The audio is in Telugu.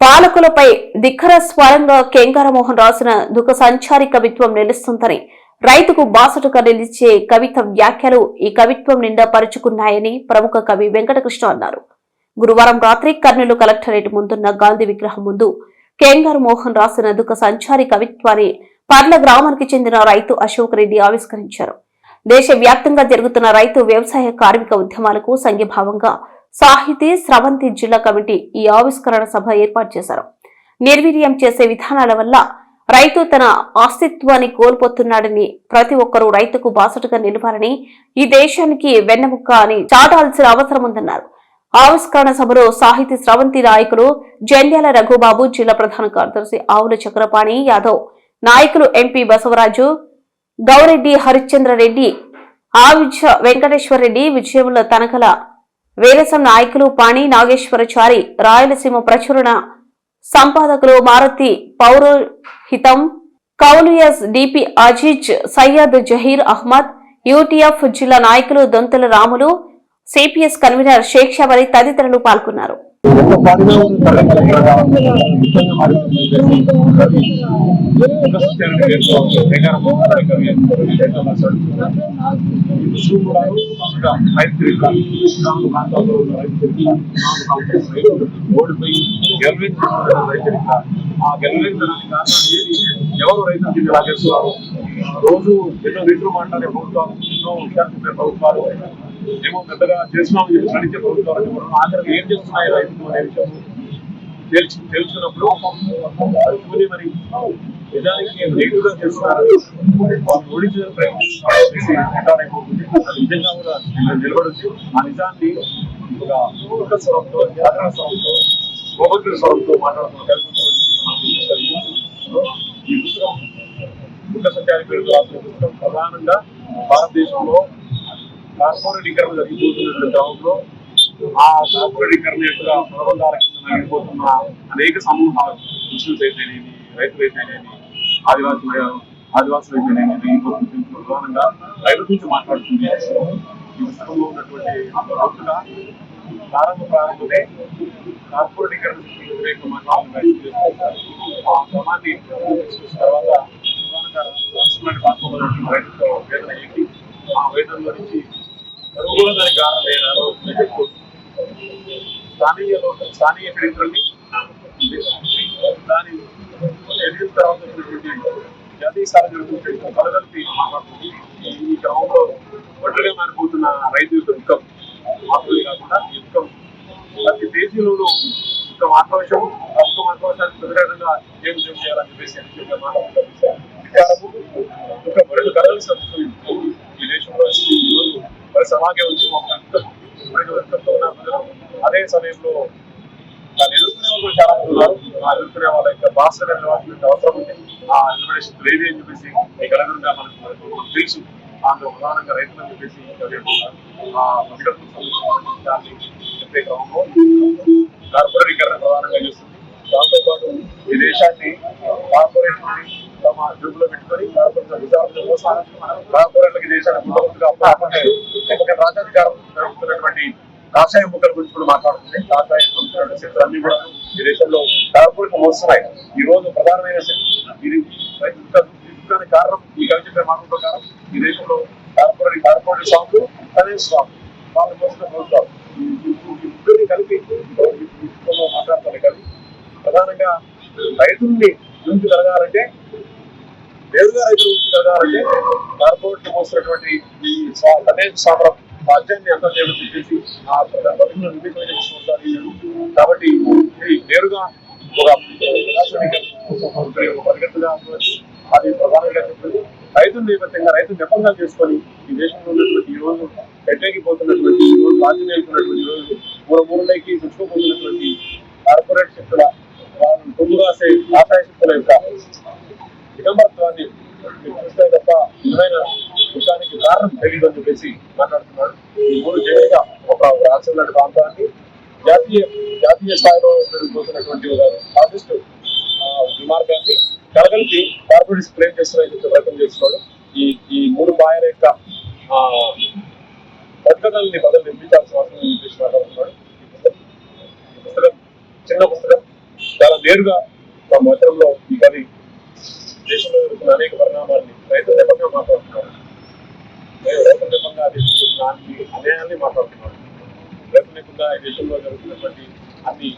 పాలకులపై ధిక్కర స్వరంగా కేంకరమోహన్ రాసిన దుఃఖ సంచారి కవిత్వం నిలుస్తుందని రైతుకు బాసటగా నిలిచే కవిత వ్యాఖ్యలు ఈ కవిత్వం నిండా పరుచుకున్నాయని ప్రముఖ కవి వెంకటకృష్ణ అన్నారు. గురువారం రాత్రి కర్నూలు కలెక్టరేట్ ముందున్న గాంధీ విగ్రహం ముందు కేంగారు మోహన్ రాసిన దుఃఖ సంచారి కవిత్వాన్ని పర్ల గ్రామానికి చెందిన రైతు అశోక్ రెడ్డి ఆవిష్కరించారు. దేశవ్యాప్తంగా జరుగుతున్న రైతు వ్యవసాయ కార్మిక ఉద్యమాలకు సంఘీభావంగా సాహితీ స్రవంతి జిల్లా కమిటీ ఈ ఆవిష్కరణ సభ ఏర్పాటు చేశారు. నిర్వీర్యం చేసే విధానాల వల్ల రైతు తన అస్తిత్వాన్ని కోల్పోతున్నాడని ప్రతి ఒక్కరూ రైతుకు బాసటగా నిలవాలని ఈ దేశానికి వెన్నెముక్క అని చాటాల్సిన అవసరం ఉందన్నారు. ఆవిష్కరణ సభలో సాహితీ స్రవంతి నాయకులు జంధ్యాల రఘుబాబు జిల్లా ప్రధాన కార్యదర్శి ఆవుల చక్రపాణి యాదవ్ నాయకులు ఎంపీ బసవరాజు గౌరెడ్డి హరిశ్చంద్రరెడ్డి ఆవిజ వెంకటేశ్వర రెడ్డి విజయముల తనకల వేరసం నాయకులు పాణి నాగేశ్వరచారి రాయలసీమ ప్రచురణ సంపాదకులు మారుతి పౌరోహితం కౌలియస్ డిపి అజీజ్ సయ్యద్ జహీర్ అహ్మద్ యూటీఎఫ్ జిల్లా నాయకులు దొంతల రాములు సిపిఎస్ కన్వీనర్ షేక్ షవరి తదితరులు పాల్గొన్నారు. ఒక పాటగా ఉంది తెలంగాణ ముఖ్యంగా మారుతుంది కవి పునఃస్థితిని నేర్చుకోవాలి తెలంగాణ ముఖ్య కవి ఏదైతే మాట్లాడుతున్నా ఈ విషయం కూడా ఒక రైతురిక నాలుగు ప్రాంతాల్లో ఉన్న రైతురిక నాలుగు ప్రాంతాల్లో రైతులు ఓడిపోయి గెలవించిన రైతురిక ఆ గెలవించడానికి కారణం ఏది ఎవరు రైతులు తిరిగి లాగేస్తున్నారు రోజు ఎన్నో రైతులు మాట్లాడే ప్రభుత్వాలు ఎన్నో విషయాలు చెప్పే ప్రభుత్వాలు మేము పెద్దగా చేస్తున్నాం చెప్పి నడిచే ప్రభుత్వాలు ఆఖరికి ఏం చేస్తున్నాయి రైతులు అనే విషయం తెలుసు తెలుసుకున్నప్పుడు కూలి మరి నిజానికి నెగిటివ్గా చేస్తున్నారు? వాళ్ళు ఓడించడం ప్రయత్నిస్తున్నారు చేసి రికార్డ్ నిజంగా కూడా నిలబడొచ్చు. ఆ నిజాన్ని ఒక ఒక స్వరంతో జాగ్రత్త స్వరంతో గోభద్ర స్వరంతో మాట్లాడుతున్న ఈ పుస్తకం దుఃఖ సంచారి పేరు రాసిన పుస్తకం ప్రధానంగా భారతదేశంలో కార్పొరేటీకరణ జరిగిపోతున్న క్రమంలో ఆ కార్పొరేటీకరణ యొక్క ప్రబంధాల కింద నలిగిపోతున్న అనేక సమూహాలు ముస్లింస్ అయితేనేమి రైతులు అయితేనేమి ఆదివాసులు ఆదివాసులు అయితేనేమి నలిగిపోతున్న ప్రధానంగా రైతుల గురించి మాట్లాడుతుంది. ఈ పుస్తకంలో ఉన్నటువంటి లోతుగా ప్రారంభ ప్రారంభమే కార్పొరేటీకరణ వ్యతిరేక మాట్లాడాలని ఆ క్రమాన్ని తర్వాత ప్రధానంగా రాష్ట్రమైన పాత్ర రైతులతో వేదన ఆ వేదనలో నుంచి పరుగుల దానికి కారణం ఏనాడో చెప్పు చరిత్రని దాని ఎదిగిన తర్వాత జాతీయ స్థాయి జరుగుతున్న కలగలిపి మాట్లాడుతుంది. ఈ- క్రమంలో ఒంటరిగా మారిపోతున్న రైతు యొక్క దుఃఖం మాత్రమే కాకుండా ఈ దుఃఖం. ప్రతి దేశంలోనూ ఒక ఆక్రోశం ఒక్క ఆక్రోశానికి వ్యతిరేకంగా ఏం చేయాలని చెప్పేసి రెండు కలగలిసి వస్తుంది ఈరోజు మరి సమాజం ఉంది అదే సమయంలో దాన్ని ఎదుర్కొనే వాళ్ళు చాలా మంది ఉన్నారు. ఆ ఎదుర్కొనే వాళ్ళ యొక్క భాష నిర్వహించిన అవసరం ఉంది. ఆ ఇన్వెస్టిగేషన్ లేదు అని చెప్పేసి ఈ కలగలుగా మనకు మనకు తెలుసు. అందులో ప్రధానంగా రైతులని చెప్పేసి ఆ అభివృద్ధి సంబంధించిన దాన్ని చెప్పే క్రమంలో కార్పొరేటీకరణ ప్రధానంగా చేస్తుంది. దాంతోపాటు ఈ దేశాన్ని కార్పొరేట్ తమ జూబులో పెట్టుకొని కార్పొరేట్ విధానాల కోసం కార్పొరేట్లకి దేశాన్ని ముందుగా కాకుండా ఎందుకంటే రాజ్యాధికారం జరుగుతున్నటువంటి కాషాయ ముక్కల గురించి కూడా మాట్లాడుతుంది. కాషాయ ముక్కల శక్తులు అన్ని కూడా ఈ దేశంలో కార్పొరేట్ మోస్తున్నాయి. ఈ రోజు ప్రధానమైన ఇది రైతు కారణం. ఈ కవి చెప్పే మాట ప్రకారం ఈ దేశంలో కార్పొరేట్ కార్పొరేట్ స్వాములు కనీస స్వాములు వాళ్ళు కోసం ప్రభుత్వాలు కలిపి మాట్లాడతారు కానీ ప్రధానంగా రైతుల్ని ముందుకు జరగాలంటే నేరుగా రైతులు ముందుకు జరగాలంటే కార్పొరేట్ మోస్తున్నటువంటి ఈ స్వా- కనీస సామరం రాజ్యాన్ని అంతా చేయడం చెప్పేసి ఆ బతుకులను నిర్మితమైన తీసుకుంటారు కాబట్టి ఇది నేరుగా ఒక పరిగెత్తుగా అది ప్రధానంగా చెప్తుంది రైతుల నేపథ్యంగా రైతు నెపంగా చేసుకొని ఈ దేశంలో ఉన్నటువంటి ఈ రోజు పెట్టేకిపోతున్నటువంటి ఈ రోజు రాజ్యం వెళ్తున్నటువంటి ఈ రోజు మూడు మూడులకి తెచ్చుకోబోతున్నటువంటి చూస్తే తప్ప విషయానికి కారణం తెలియదు అని చెప్పేసి మాట్లాడుతున్నాడు. ఈ మూడు జయంగా ఒక రాష్ట్రంలో ప్రాంతానికి జాతీయ జాతీయ స్థాయిలో జరిగిపోతున్నటువంటి ఆర్టిస్ట్ విమార్గాన్ని కలగలిపి కార్పొరేట్స్ క్లెయిమ్ చేస్తున్నాయని చెప్పి ప్రయత్నం చేస్తున్నాడు. ఈ ఈ మూడు మాయల యొక్క ఆ, బదులు నిర్మించాల్సిన అవసరం చెప్పేసి మాట్లాడుతున్నాడు. ఈ పుస్తకం చిన్న పుస్తకం. చాలా నేరుగా తమ మతంలో ఈ కవి దేశంలో జరుగుతున్న అనేక పరిణామాల్ని రైతు నెపంగా మాట్లాడుతున్నారు. నేను రైతు నెపంగా దేశంలో అన్ని అన్యాయాన్ని మాట్లాడుతున్నారు. రైతు లేకుండా ఈ దేశంలో జరుగుతున్నటువంటి అన్ని